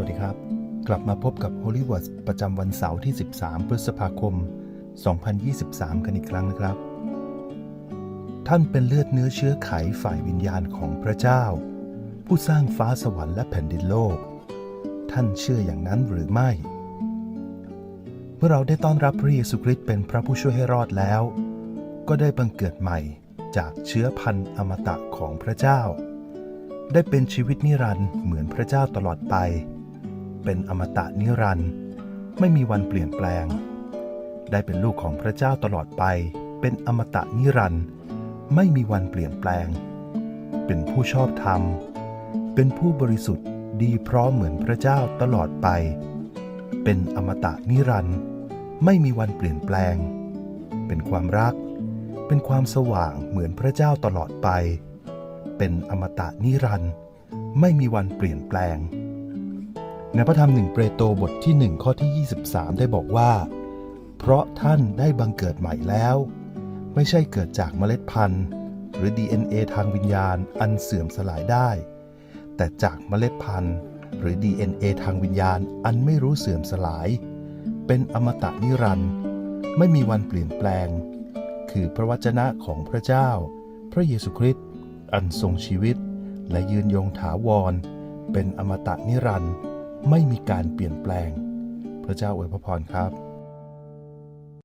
วัสดีครับ กลับมาพบกับ Holy Words ประจำวันเสาร์ที่ 13 พฤษภาคม 2023 กันอีกครั้งนะครับ ท่านเป็นเลือดเนื้อเชื้อไขฝ่ายวิญญาณของพระเจ้า ผู้สร้างฟ้าสวรรค์และแผ่นดินโลก ท่านเชื่ออย่างนั้นหรือไม่ เมื่อเราได้ต้อนรับพระเยซูคริสต์เป็นพระผู้ช่วยให้รอดแล้ว ก็ได้บังเกิดใหม่จากเชื้อพันธุ์อมตะของพระเจ้าได้เป็นชีวิตนิรันดร์เหมือนพระเจ้าตลอดไป เป็นอมตะนิรันดร์ไม่มีวันเปลี่ยนแปลง ได้เป็นลูกของพระเจ้าตลอดไป เป็นอมตะนิรันดร์ไม่มีวันเปลี่ยนแปลง เป็นผู้ชอบธรรม เป็นผู้บริสุทธิ์ดีพร้อมเหมือนพระเจ้าตลอดไป เป็นอมตะนิรันดร์ไม่มีวันเปลี่ยนแปลง เป็นความรัก เป็นความสว่างเหมือนพระเจ้าตลอดไป เป็นอมตะนิรันดร์ไม่มีวันเปลี่ยนแปลง ในพระธรรมหนึ่งเปโตรบทที่ 1 ข้อที่ 23 ได้บอกว่า เพราะท่านได้บังเกิดใหม่แล้ว ไม่ใช่เกิดจากเมล็ดพันธุ์ หรือ DNA ทางวิญญาณอันเสื่อมสลายได้ แต่จากเมล็ดพันธุ์ หรือ DNA ทางวิญญาณอันไม่รู้เสื่อมสลาย เป็นอมตะนิรันดร์ไม่มีวันเปลี่ยนแปลง คือพระวจนะของพระเจ้า พระเยซูคริสต์อันทรงชีวิต และยืนยงถาวร เป็นอมตะนิรันดร์ ไม่มีการเปลี่ยนแปลง พระเจ้าอวยพระพรครับ